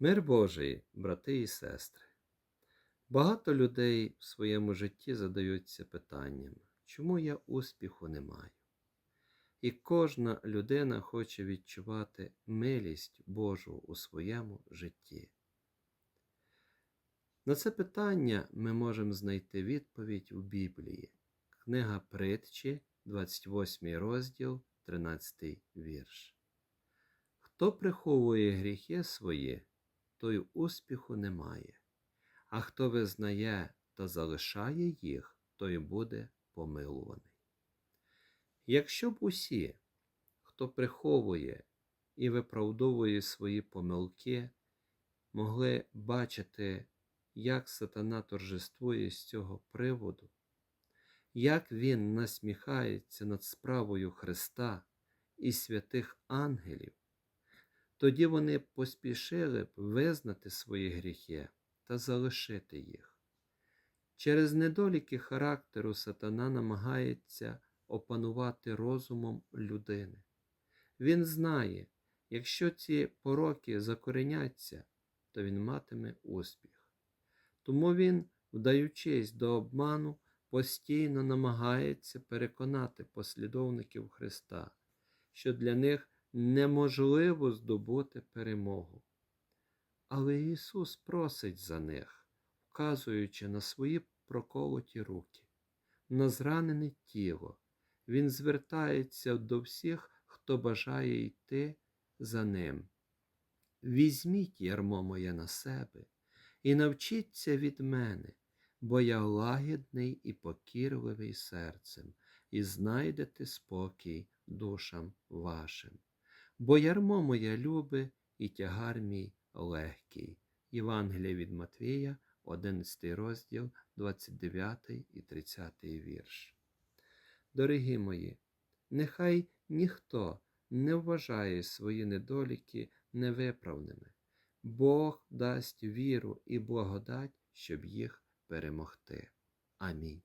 Мир Божий, брати і сестри. Багато людей в своєму житті задаються питанням, чому я успіху не маю? І кожна людина хоче відчувати милість Божу у своєму житті. На це питання ми можемо знайти відповідь у Біблії. Книга Притчі, 28 розділ, 13 вірш. Хто приховує гріхи свої, той успіху не має, а хто визнає та залишає їх, той буде помилуваний. Якщо б усі, хто приховує і виправдовує свої помилки, могли бачити, як сатана торжествує з цього приводу, як він насміхається над справою Христа і святих ангелів, тоді вони поспішили б визнати свої гріхи та залишити їх. Через недоліки характеру сатана намагається опанувати розумом людини. Він знає, якщо ці пороки закореняться, то він матиме успіх. Тому він, вдаючись до обману, постійно намагається переконати послідовників Христа, що для них неможливо здобути перемогу. Але Ісус просить за них, вказуючи на свої проколоті руки, на зранене тіло. Він звертається до всіх, хто бажає йти за ним. Візьміть ярмо моє на себе і навчіться від мене, бо я лагідний і покірливий серцем, і знайдете спокій душам вашим. Бо ярмо моє любе і тягар мій легкий. Євангелія від Матвія, 11 розділ, 29 і 30 вірш. Дорогі мої, нехай ніхто не вважає свої недоліки невиправними. Бог дасть віру і благодать, щоб їх перемогти. Амінь.